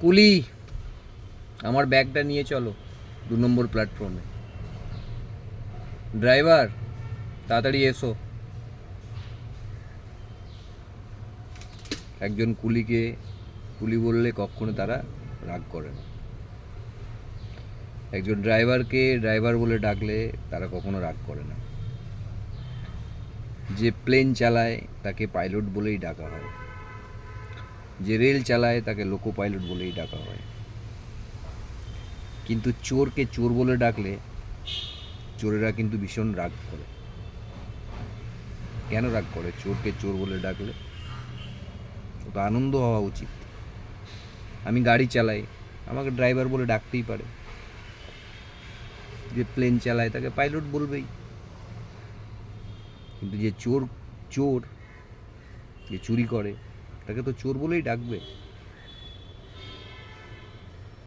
কুলি, আমার ব্যাগটা নিয়ে চলো দু নম্বর প্ল্যাটফর্মে ড্রাইভার, তাড়াতাড়ি এসো। একজন কুলিকে, কুলি বললে কখনো তারা রাগ করে না। একজন ড্রাইভারকে, ড্রাইভার বলে ডাকলে তারা কখনো রাগ করে না। যে প্লেন চালায়, তাকে পাইলট বলেই ডাকা হয়। যে রেল চালায় তাকে লোকো পাইলট বলেই ডাকা হয়। কিন্তু চোরকে চোর বলে ডাকলে চোরেরা কিন্তু ভীষণ রাগ করে। কেন রাগ করে? চোরকে চোর বলে ডাকলে? ওটা আনন্দ হওয়া উচিত। আমি গাড়ি চালাই, আমাকে ড্রাইভার বলে ডাকতেই পারে। যে প্লেন চালায় তাকে পাইলট বলবেই। কিন্তু যে চোর চোর যে চুরি করে তাকে তো চোর বলেই ডাকবে।